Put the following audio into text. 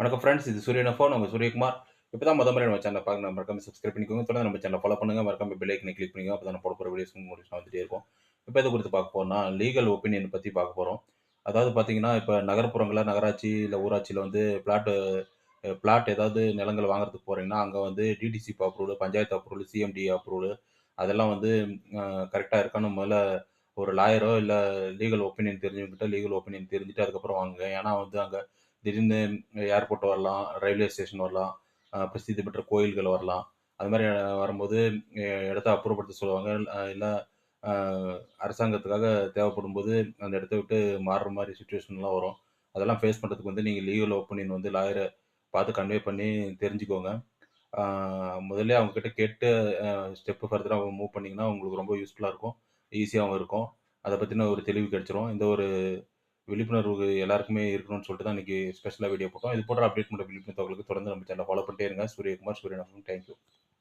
வணக்கம் ஃப்ரெண்ட்ஸ் இது சூரியன் ஃபோன் உங்கள் சூரியகுமார். இப்போ தான் முதல் முறை நம்ம சேனல் பார்க்க மறக்காம சப்ஸ்கிரைப் பண்ணிக்கோங்க. தொடர்ந்து நம்ம சேனல் ஃபாலோ பண்ணுங்க. மறக்காம பெல் ஐக்கனை கிளிக் பண்ணிக்கோங்க. அப்போ தான் போட போகிற வீடியோஸ் உங்களுக்கு வந்துட்டே இருக்கும். இப்போ இதை குறித்து பார்க்க போகிறோம்னா லீகல் ஒப்பீனியன் பற்றி பார்க்க போகிறோம் அதாவது பார்த்தீங்கன்னா இப்போ நகர்ப்புறங்களில் நகராட்சி இல்லை ஊராட்சியில் வந்து பிளாட்டு பிளாட் ஏதாவது நிலங்கள் வாங்குறதுக்கு போகிறீங்கன்னா அங்கே வந்து DTC approval panchayat approval CMD approval அதெல்லாம் வந்து கரெக்டாக இருக்கான்னு முதல்ல ஒரு லாயரோ இல்லை லீகல் ஒப்பீனியன் தெரிஞ்சவங்ககிட்ட லீகல் ஒப்பீனியன் தெரிஞ்சுட்டு அதுக்கப்புறம் வாங்குங்க. ஏன்னா வந்து அங்கே திடீர்னு ஏர்போர்ட் வரலாம் ரயில்வே ஸ்டேஷன் வரலாம் பிரசித்தி பெற்ற கோயில்கள் வரலாம். அது மாதிரி வரும்போது இடத்த அப்புறப்படுத்த சொல்லுவாங்க. இல்லை அரசாங்கத்துக்காக தேவைப்படும் போது அந்த இடத்த விட்டு மாறுற மாதிரி சுச்சுவேஷன்லாம் வரும். அதெல்லாம் ஃபேஸ் பண்ணுறதுக்கு வந்து நீங்கள் லீகல் ஒப்பீனியன் வந்து லாயரை பார்த்து கன்வே பண்ணி தெரிஞ்சுக்கோங்க. முதல்ல அவங்கக்கிட்ட கேட்டு ஸ்டெப்பு ஃபர்தராக மூவ் பண்ணிங்கன்னா உங்களுக்கு ரொம்ப யூஸ்ஃபுல்லாக இருக்கும். ஈஸியாகவும் இருக்கும். அதை பற்றின ஒரு தெளிவு கிடச்சிரும். இந்த ஒரு விழிப்புணர்வு எல்லாருக்குமே இருக்கணும்னு சொல்லிட்டு தான் இன்னைக்கு ஸ்பெஷலாக வீடியோ போட்டோம். இது போன்ற அப்டேட் பண்ணுற விழிப்புணர்வு தகவலுக்கு தொடர்ந்து நம்ம சேனல் ஃபாலோ பண்ணிட்டே இருங்க. சூரியகுமார் சூரியன் தேங்க்யூ